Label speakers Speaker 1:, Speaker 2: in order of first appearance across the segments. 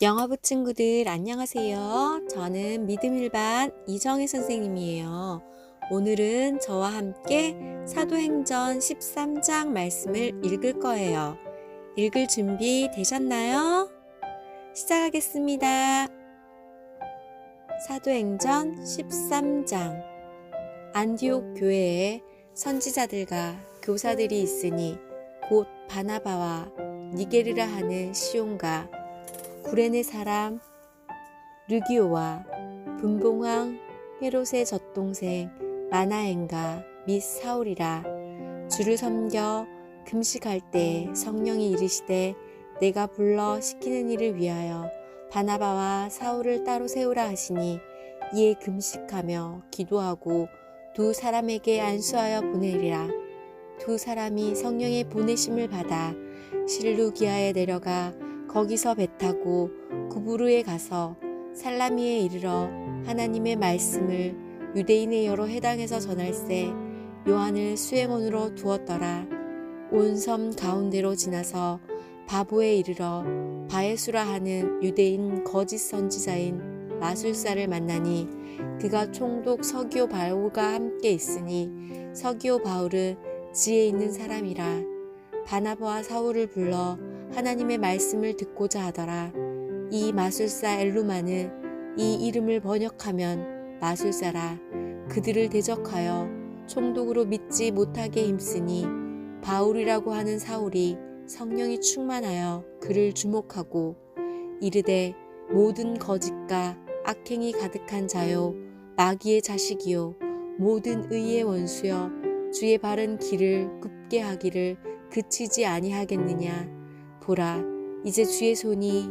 Speaker 1: 영어부 친구들 안녕하세요. 저는 믿음일반 이정혜 선생님이에요. 오늘은 저와 함께 사도행전 13장 말씀을 읽을 거예요. 읽을 준비 되셨나요? 시작하겠습니다. 사도행전 13장 안디옥 교회에 선지자들과 교사들이 있으니 곧 바나바와 니게르라 하는 시온과 구레네 사람 르기오와 분봉왕 헤롯의 젖동생 마나엔가 및 사울이라 주를 섬겨 금식할 때 성령이 이르시되 내가 불러 시키는 일을 위하여 바나바와 사울을 따로 세우라 하시니 이에 금식하며 기도하고 두 사람에게 안수하여 보내리라. 두 사람이 성령의 보내심을 받아 실루기아에 내려가 거기서 배 타고 구부르에 가서 살라미에 이르러 하나님의 말씀을 유대인의 여러 해당에서 전할세 요한을 수행원으로 두었더라. 온 섬 가운데로 지나서 바보에 이르러 바에수라 하는 유대인 거짓 선지자인 마술사를 만나니 그가 총독 서기오 바울과 함께 있으니 서기오 바울은 지혜 있는 사람이라. 바나바와 사울을 불러 하나님의 말씀을 듣고자 하더라. 이 마술사 엘루마는 이 이름을 번역하면 마술사라. 그들을 대적하여 총독으로 믿지 못하게 힘쓰니 바울이라고 하는 사울이 성령이 충만하여 그를 주목하고 이르되 모든 거짓과 악행이 가득한 자요 마귀의 자식이요 모든 의의 원수여 주의 바른 길을 굽게 하기를 그치지 아니하겠느냐 보라 이제 주의 손이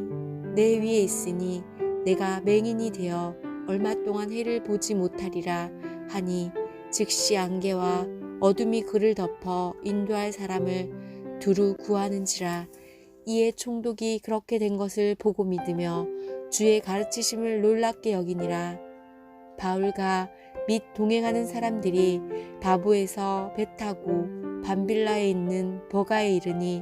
Speaker 1: 내 위에 있으니 내가 맹인이 되어 얼마 동안 해를 보지 못하리라 하니 즉시 안개와 어둠이 그를 덮어 인도할 사람을 두루 구하는지라. 이에 총독이 그렇게 된 것을 보고 믿으며 주의 가르치심을 놀랍게 여기니라. 바울과 및 동행하는 사람들이 바보에서 배 타고 밤빌라에 있는 버가에 이르니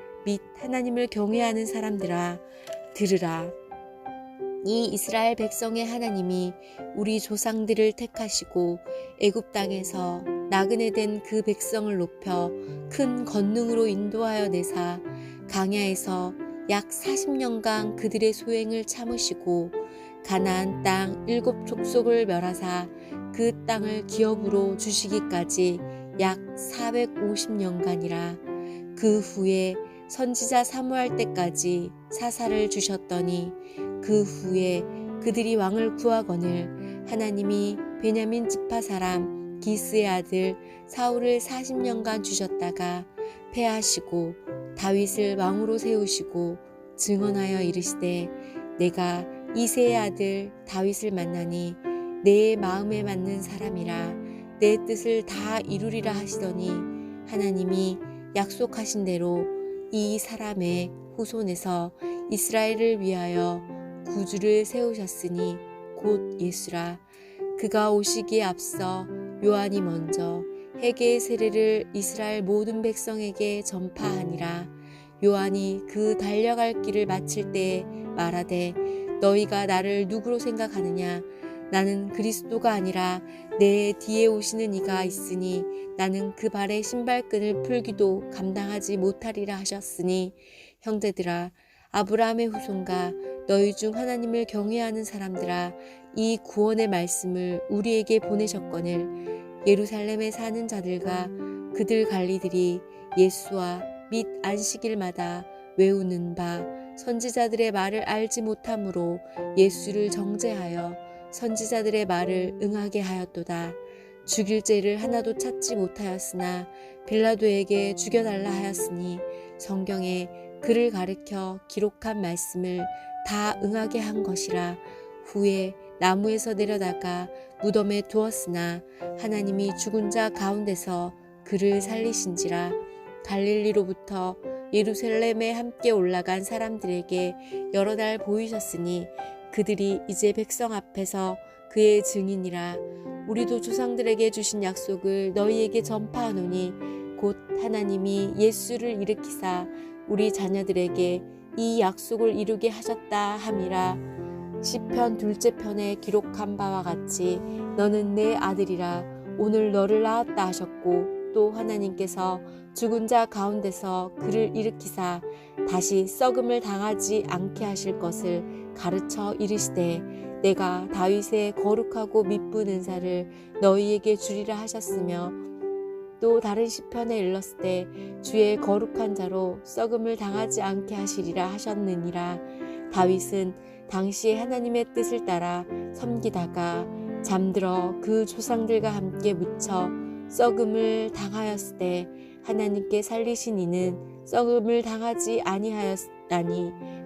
Speaker 1: 및 하나님을 경외하는 사람들아 들으라. 이 이스라엘 백성의 하나님이 우리 조상들을 택하시고 애굽 땅에서 나그네 된 그 백성을 높여 큰 권능으로 인도하여 내사 강야에서 약 40년간 그들의 소행을 참으시고 가나안 땅 일곱 족속을 멸하사 그 땅을 기업으로 주시기까지 약 450년간이라. 그 후에 선지자 사무할 때까지 사사를 주셨더니 그 후에 그들이 왕을 구하거늘 하나님이 베냐민 지파 사람 기스의 아들 사울을 40년간 주셨다가 패하시고 다윗을 왕으로 세우시고 증언하여 이르시되 내가 이세의 아들 다윗을 만나니 내 마음에 맞는 사람이라 내 뜻을 다 이루리라 하시더니 하나님이 약속하신 대로 이 사람의 후손에서 이스라엘을 위하여 구주를 세우셨으니 곧 예수라. 그가 오시기에 앞서 요한이 먼저 해계의 세례를 이스라엘 모든 백성에게 전파하니라. 요한이 그 달려갈 길을 마칠 때에 말하되 너희가 나를 누구로 생각하느냐 나는 그리스도가 아니라 내 뒤에 오시는 이가 있으니 나는 그 발의 신발끈을 풀기도 감당하지 못하리라 하셨으니 형제들아 아브라함의 후손과 너희 중 하나님을 경외하는 사람들아 이 구원의 말씀을 우리에게 보내셨거늘 예루살렘에 사는 자들과 그들 관리들이 예수와 및 안식일마다 외우는 바 선지자들의 말을 알지 못함으로 예수를 정죄하여 선지자들의 말을 응하게 하였도다. 죽일 죄를 하나도 찾지 못하였으나 빌라도에게 죽여달라 하였으니 성경에 그를 가르켜 기록한 말씀을 다 응하게 한 것이라 후에 나무에서 내려다가 무덤에 두었으나 하나님이 죽은 자 가운데서 그를 살리신지라 갈릴리로부터 예루살렘에 함께 올라간 사람들에게 여러 날 보이셨으니 그들이 이제 백성 앞에서 그의 증인이라 우리도 조상들에게 주신 약속을 너희에게 전파하노니 곧 하나님이 예수를 일으키사 우리 자녀들에게 이 약속을 이루게 하셨다 함이라. 시편 둘째 편에 기록한 바와 같이 너는 내 아들이라 오늘 너를 낳았다 하셨고 또 하나님께서 죽은 자 가운데서 그를 일으키사 다시 썩음을 당하지 않게 하실 것을 가르쳐 이르시되 내가 다윗의 거룩하고 미쁜 은사를 너희에게 주리라 하셨으며 또 다른 시편에 일렀을 때 주의 거룩한 자로 썩음을 당하지 않게 하시리라 하셨느니라. 다윗은 당시 하나님의 뜻을 따라 섬기다가 잠들어 그 조상들과 함께 묻혀 썩음을 당하였을 때 하나님께 살리신 이는 썩음을 당하지 아니하였다니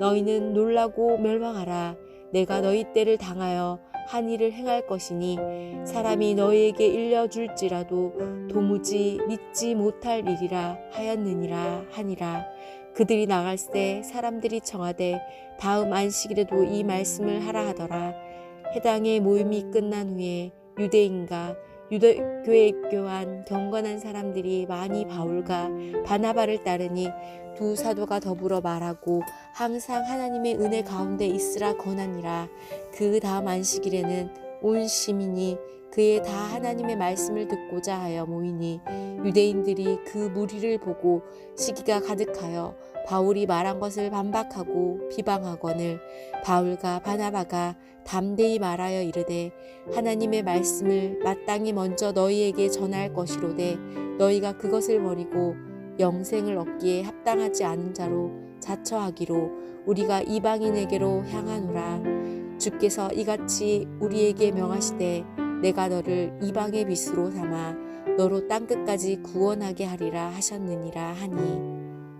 Speaker 1: 너희는 놀라고 멸망하라. 내가 너희 때를 당하여 한 일을 행할 것이니 사람이 너희에게 일려줄지라도 도무지 믿지 못할 일이라 하였느니라 하니라. 그들이 나갈 때 사람들이 청하되 다음 안식일에도 이 말씀을 하라 하더라. 해당의 모임이 끝난 후에 유대인과 유대교에 입교한 경건한 사람들이 많이 바울과 바나바를 따르니 두 사도가 더불어 말하고 항상 하나님의 은혜 가운데 있으라 권하니라. 그 다음 안식일에는 온 시민이 그의 다 하나님의 말씀을 듣고자 하여 모이니 유대인들이 그 무리를 보고 시기가 가득하여 바울이 말한 것을 반박하고 비방하거늘 바울과 바나바가 담대히 말하여 이르되 하나님의 말씀을 마땅히 먼저 너희에게 전할 것이로되 너희가 그것을 버리고 영생을 얻기에 합당하지 않은 자로 자처하기로 우리가 이방인에게로 향하노라. 주께서 이같이 우리에게 명하시되 내가 너를 이방의 빛으로 삼아 너로 땅 끝까지 구원하게 하리라 하셨느니라 하니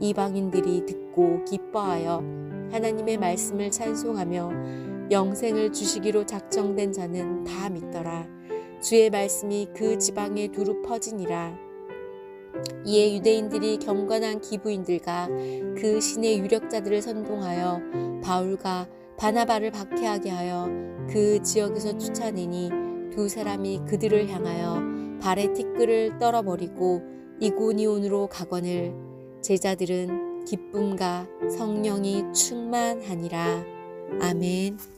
Speaker 1: 이방인들이 듣고 기뻐하여 하나님의 말씀을 찬송하며 영생을 주시기로 작정된 자는 다 믿더라. 주의 말씀이 그 지방에 두루 퍼지니라. 이에 유대인들이 경건한 기부인들과 그 신의 유력자들을 선동하여 바울과 바나바를 박해하게 하여 그 지역에서 쫓아내니 두 사람이 그들을 향하여 발에 티끌을 떨어버리고 이고니온으로 가거늘 제자들은 기쁨과 성령이 충만하니라. 아멘.